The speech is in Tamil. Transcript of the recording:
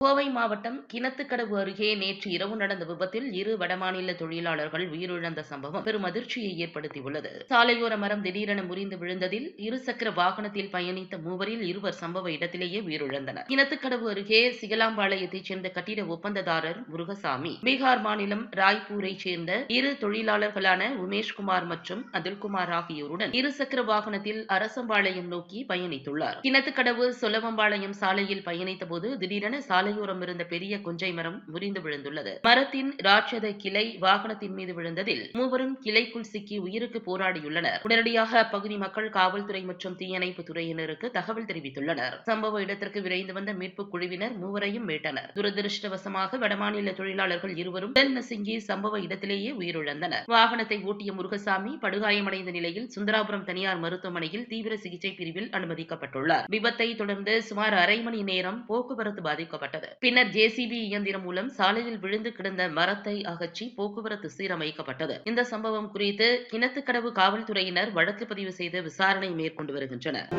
கோவை மாவட்டம் கிணத்துக்கடவு அருகே நேற்று இரவு நடந்த விபத்தில் இரு வடமாநில தொழிலாளர்கள் உயிரிழந்த சம்பவம் பெரும் அதிர்ச்சியை ஏற்படுத்தியுள்ளது. சாலையோர மரம் திடீரென முறிந்து விழுந்ததில் இருசக்கர வாகனத்தில் பயணித்த மூவரில் இருவர் சம்பவ இடத்திலேயே உயிரிழந்தனர். கிணத்துக்கடவு அருகே சிகலாம்பாளையத்தைச் சேர்ந்த கட்டிட ஒப்பந்ததாரர் முருகசாமி பீகார் மாநிலம் ராய்ப்பூரைச் சேர்ந்த இரு தொழிலாளர்களான உமேஷ்குமார் மற்றும் அதில்குமார் ஆகியோருடன் இருசக்கர வாகனத்தில் அரசம்பாளையம் நோக்கி பயணித்துள்ளார். கிணத்துக்கடவு சொலவம்பாளையம் சாலையில் பயணித்த போது திடீரென சாலையோரம் இருந்த பெரிய கொஞ்சை மரம் முறிந்து விழுந்துள்ளது. மரத்தின் ராட்சத கிளை வாகனத்தின் மீது விழுந்ததில் மூவரும் கிளைக்குள் சிக்கி உயிருக்கு போராடியுள்ளனர். உடனடியாக அப்பகுதி மக்கள் காவல்துறை மற்றும் தீயணைப்பு துறையினருக்கு தகவல் தெரிவித்துள்ளனர். சம்பவ இடத்திற்கு விரைந்து வந்த மீட்புக் குழுவினர் மூவரையும் மீட்டனர். துரதிருஷ்டவசமாக வடமாநில தொழிலாளர்கள் இருவரும் உடல் நசுங்கி சம்பவ இடத்திலேயே உயிரிழந்தனர். வாகனத்தை ஓட்டிய முருகசாமி படுகாயமடைந்த நிலையில் சுந்தராபுரம் தனியார் மருத்துவமனையில் தீவிர சிகிச்சை பிரிவில் அனுமதிக்கப்பட்டுள்ளார். விபத்தை தொடர்ந்து சுமார் அரை மணி நேரம் போக்குவரத்து பாதிக்கப்பட்டது. பின்னர் ஜேசிபி இயந்திரம் மூலம் சாலையில் விழுந்து கிடந்த மரத்தை அகற்றி போக்குவரத்து சீரமைக்கப்பட்டது. இந்த சம்பவம் குறித்து கிணத்துக்கடவு காவல்துறையினர் வழக்கு பதிவு செய்து விசாரணை மேற்கொண்டு வருகின்றனர்.